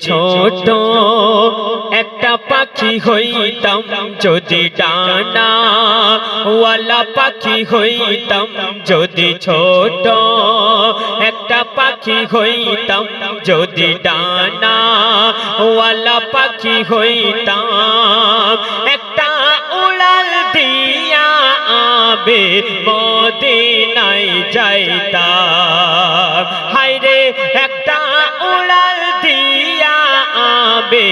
ছোট একটা পাখি হইতাম, যদি ডানা ওয়ালা পাখি হইতাম, যদি ছোট একটা পাখি হইতাম, যদি ডানা ওয়ালা পাখি হইতাম, একটা উড়াল দিয়া আবে মদিনায় যাইতাম।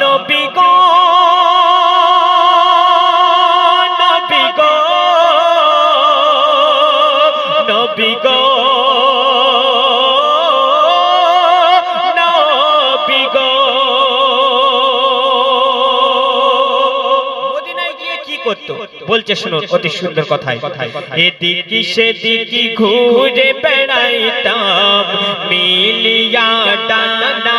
নবী গো নবী গো নবী গো নবী গো। করতো? বলছে শুনুন অতি সুন্দর কথায় এদিকে সেদিকে ঘুরে বেড়াইতাম, মিলিয়া ডানা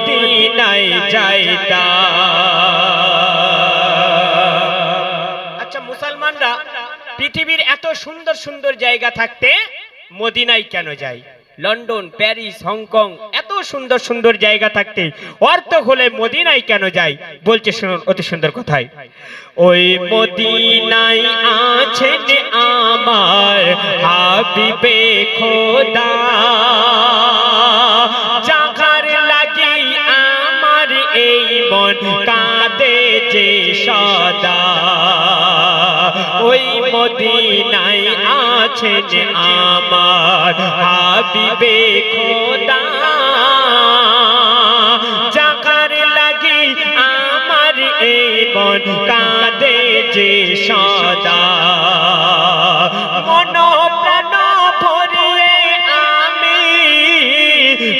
মদিনায় যাইতাম আচ্ছা মুসলমানরা পৃথিবীর এত সুন্দর সুন্দর জায়গা থাকতে মদিনায় কেন যায়? লন্ডন, প্যারিস, হংকং, এত সুন্দর সুন্দর জায়গা থাকতে অর্থ হলে মদিনায় কেন যায়? বলছে, শুনুন, অতি সুন্দর কথায়। ওই মদিনায় আছেন আমার হাবিবে খোদা। এই মন কাঁদে যে সদা। ওই মদিনায় আছেন আমার হাবিবে খোদা। লাগি আমার এই মন কাঁদে যে সদা। মন প্রাণ ভরিয়ে আমি,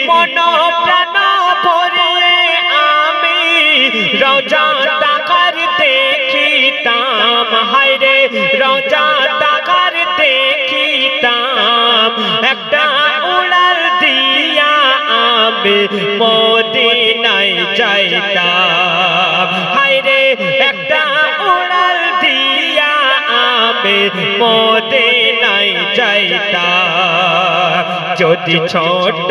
মন রোজা তাকার দেখিতাম হায়রে রোজা তাকার দেখিতাম, একটা উড়াল দিয়া আমি মদিনায় যাইতাম হায়রে একটা উড়াল দিয়া আমি মদিনায় যাইতাম, যদি ছোট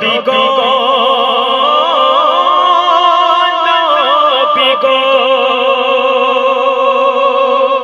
নবী গো